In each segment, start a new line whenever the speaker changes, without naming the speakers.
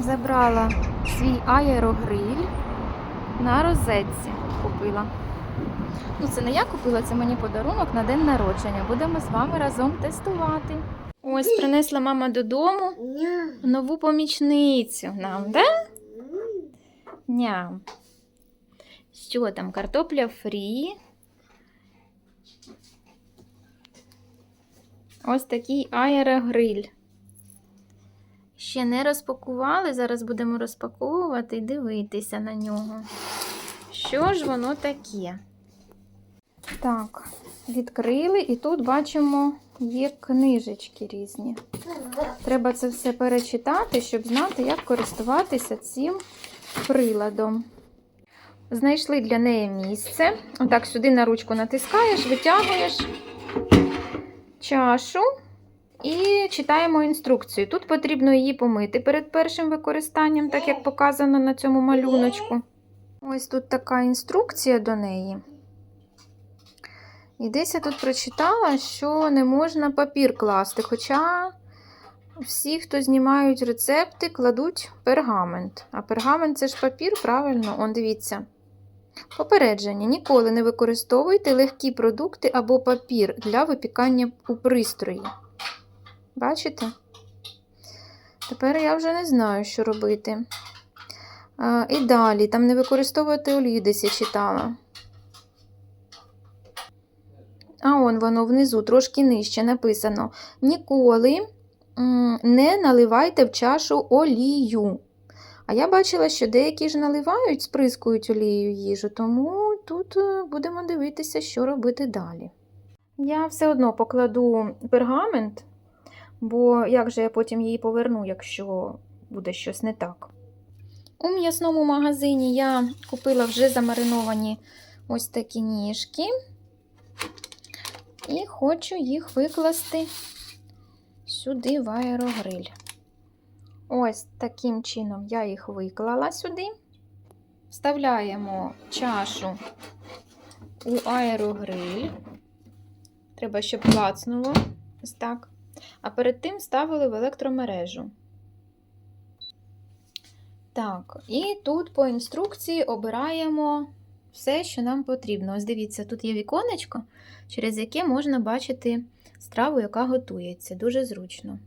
Забрала свій аерогриль на розетці купила. Ну, це не я купила, це мені подарунок на день народження. Будемо з вами разом тестувати. Ось принесла мама додому нову помічницю нам, да? Ням. Що там? Картопля фрі. Ось такий аерогриль. Ще не розпакували, зараз будемо розпаковувати і дивитися на нього. Що ж воно таке? Так, відкрили, і тут бачимо, є книжечки різні. Треба це все перечитати, щоб знати, як користуватися цим приладом. Знайшли для неї місце. Отак сюди на ручку натискаєш, витягуєш чашу і читаємо інструкцію. Тут потрібно її помити перед першим використанням, так як показано на цьому малюночку. Ось тут така інструкція до неї. І десь я тут прочитала, що не можна папір класти. Хоча всі, хто знімають рецепти, кладуть пергамент. А пергамент це ж папір, правильно? Он дивіться. Попередження: ніколи не використовуйте легкі продукти або папір для випікання у пристрої. Бачите? Тепер я вже не знаю, що робити. І далі, там не використовувати олію, десь я читала. А он воно внизу, трошки нижче написано: Ніколи не наливайте в чашу олію. А я бачила, що деякі ж наливають, сприскують олією їжу, тому тут е, будемо дивитися, що робити далі. Я все одно покладу пергамент, бо як же я потім її поверну, якщо буде щось не так. У м'ясному магазині я купила вже замариновані ось такі ніжки. І хочу їх викласти сюди в аерогриль. Ось таким чином я їх виклала сюди. Вставляємо чашу у аерогриль. Треба, щоб клацнуло. Ось так. А перед тим ставили в електромережу. Так, і тут по інструкції обираємо все, що нам потрібно. Ось дивіться, тут є віконечко, через яке можна бачити страву, яка готується. Дуже зручно.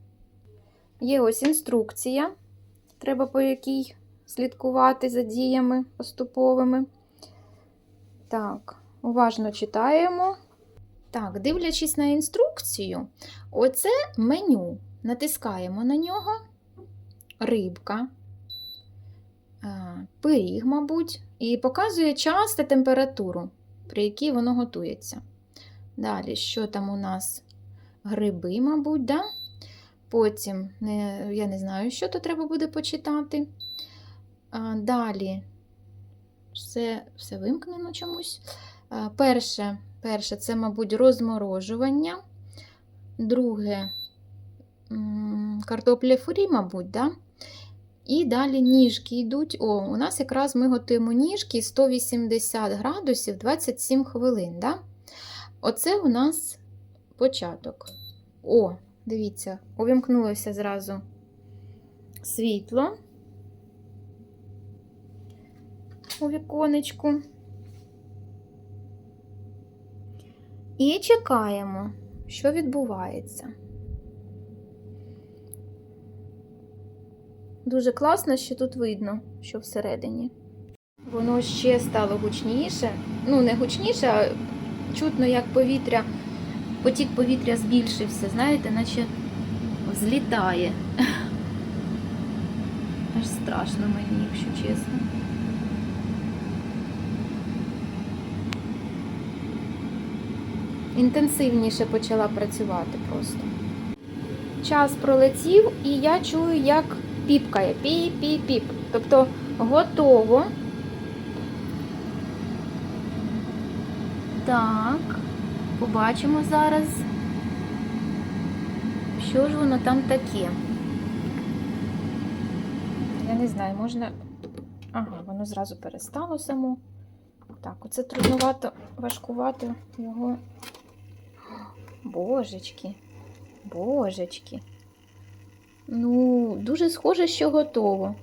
Є ось інструкція, треба по якій слідкувати за діями поступовими. Так, уважно читаємо. Так, дивлячись на інструкцію, оце меню. Натискаємо на нього. Рибка, пиріг, мабуть, і показує час та температуру, при якій воно готується. Далі, що там у нас? Гриби, мабуть, да? Потім, не, я не знаю, що то треба буде почитати. А, Далі все все вимкнено чомусь. А, Перше, перше це, мабуть, розморожування. Друге картопля фурі, мабуть, да? І далі ніжки йдуть. О, у нас якраз ми готуємо ніжки 180 градусів 27 хвилин. Да? Оце у нас початок. О, дивіться, увімкнулося зразу світло у віконечку. І чекаємо, що відбувається. Дуже класно, що тут видно, що всередині. Воно ще стало гучніше. Ну, не гучніше, а чутно, як повітря, потік повітря збільшився, знаєте, наче взлітає. Аж страшно мені, якщо чесно. Інтенсивніше почала працювати просто. Час пролетів, і я чую, як піпкає. Піп-піп-піп. Тобто готово. Так, побачимо зараз, що ж воно там таке. Я не знаю, можна. Ага, воно зразу перестало само. Так, оце трудновато, важкувато його. Божечки, божечки. Ну, дуже схоже, що готово.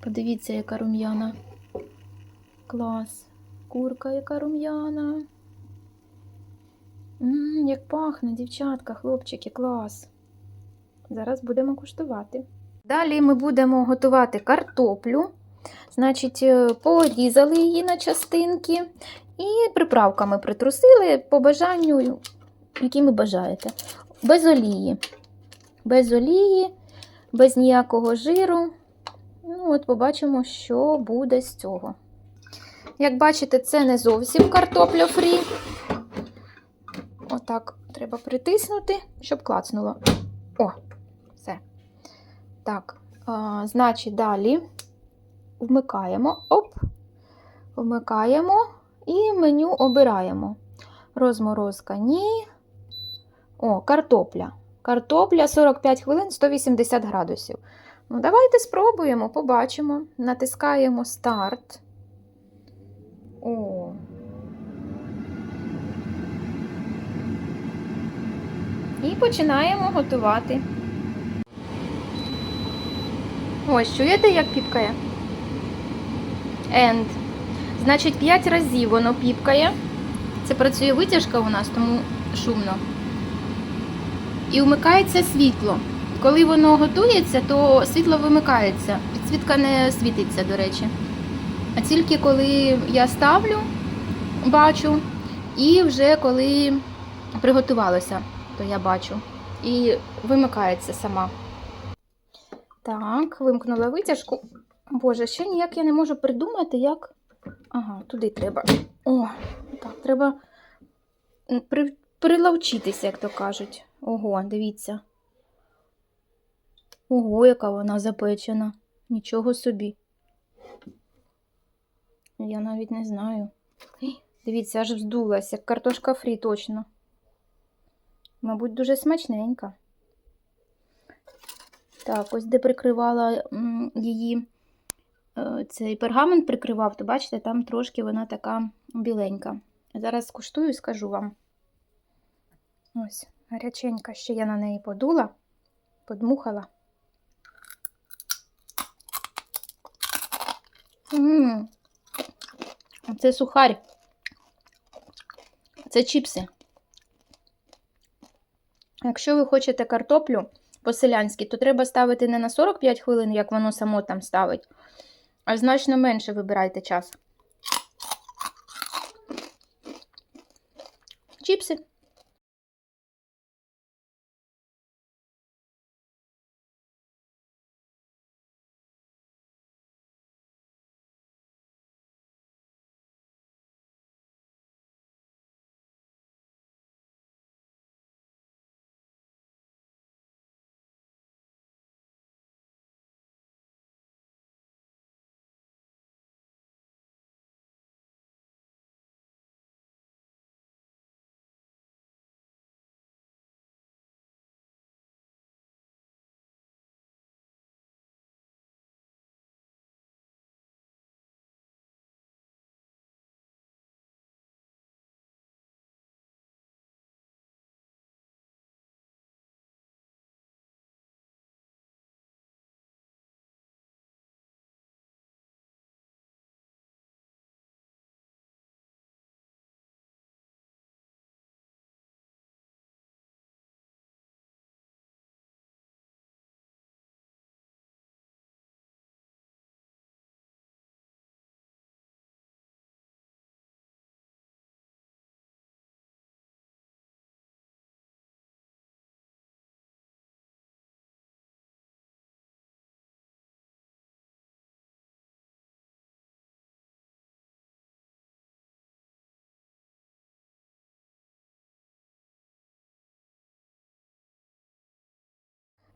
Подивіться, яка рум'яна. Клас. Курка, яка рум'яна. Ммм, як пахне, дівчатка, хлопчики, клас. Зараз будемо куштувати. Далі ми будемо готувати картоплю. Значить, е, порізали її на частинки і приправками притрусили по бажанню, які ви бажаєте. Без олії. Без олії, без ніякого жиру. Ну, от побачимо, що буде з цього. Як бачите, це не зовсім картопля фрі. Отак треба притиснути, щоб клацнуло. О, все. Так, а, значить, далі вмикаємо. Оп, вмикаємо і меню обираємо. Розморозка ні. О, картопля. Картопля 45 хвилин 180 градусів. Ну, давайте спробуємо, побачимо. Натискаємо старт. О. І починаємо готувати. Ось, чуєте, як піпкає? End. Значить, 5 разів воно піпкає. Це працює витяжка у нас, тому шумно. І вмикається світло. Коли воно готується, то світло вимикається. Підсвітка не світиться, до речі. А тільки коли я ставлю, бачу, і вже коли приготувалося, то я бачу. І вимикається сама. Так, вимкнула витяжку. Боже, ще ніяк я не можу придумати, як. Ага, туди треба. О, так, треба при... приловчитися, як то кажуть. Ого, дивіться. Ого, яка вона запечена. Нічого собі. Я навіть не знаю. Дивіться, аж вздулася, як картошка фрі точно. Мабуть, дуже смачненька. Так, ось де прикривала її, цей пергамент прикривав, то бачите, там трошки вона така біленька. Зараз скуштую і скажу вам. Ось, гаряченька, ще я на неї подула, подмухала. Ммм, це сухарь. Це чіпси. Якщо ви хочете картоплю по-селянськи, то треба ставити не на 45 хвилин, як воно само там ставить, а значно менше вибирайте час. Чіпси.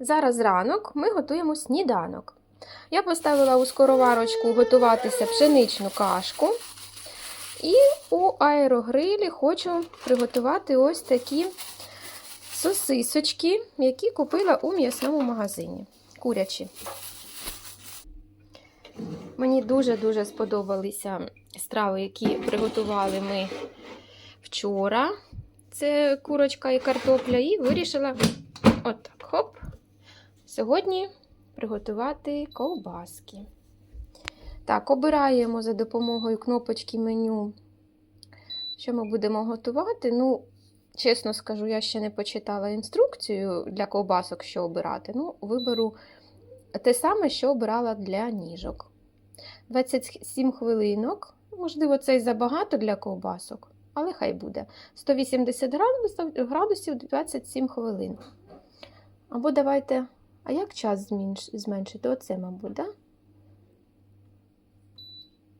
Зараз ранок ми готуємо сніданок. Я поставила у скороварочку готуватися пшеничну кашку. І у аерогрилі хочу приготувати ось такі сосисочки, які купила у м'ясному магазині. Курячі. Мені дуже-дуже сподобалися страви, які приготували ми вчора. Це курочка і картопля, і вирішила отак, хоп, Сьогодні приготувати ковбаски. Так, обираємо за допомогою кнопочки меню, що ми будемо готувати. Ну, чесно скажу, я ще не почитала інструкцію для ковбасок, що обирати. Ну, виберу те саме, що обирала для ніжок. 27 хвилинок. Можливо, це і забагато для ковбасок, але хай буде. 180 градусів, градусів 27 хвилин. Або давайте. А як час зменш- зменшити? Оце, мабуть, да?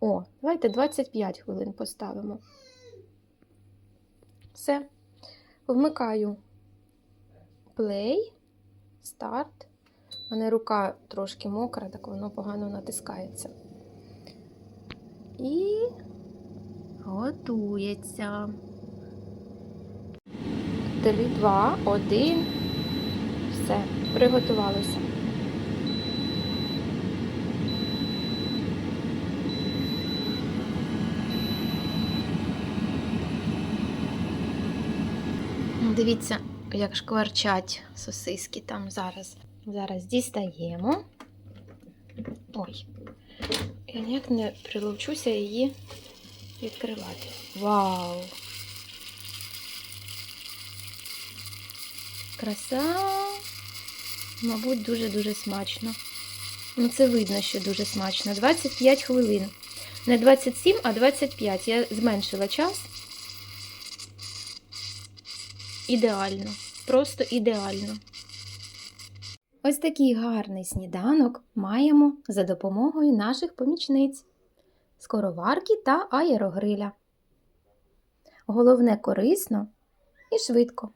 О, давайте 25 хвилин поставимо. Все. Вмикаю play, старт. У мене рука трошки мокра, так воно погано натискається. І готується. 3, 2, 1. Все, приготувалося. Дивіться, як шкварчать сосиски там зараз. Зараз дістаємо. Ой, я ніяк не приловчуся її відкривати. Вау! Краса, мабуть, дуже-дуже смачно. Ну, це видно, що дуже смачно. 25 хвилин. Не 27, а 25. Я зменшила час. Ідеально. Просто ідеально. Ось такий гарний сніданок маємо за допомогою наших помічниць скороварки та аерогриля. Головне корисно і швидко.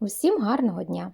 Усім гарного дня!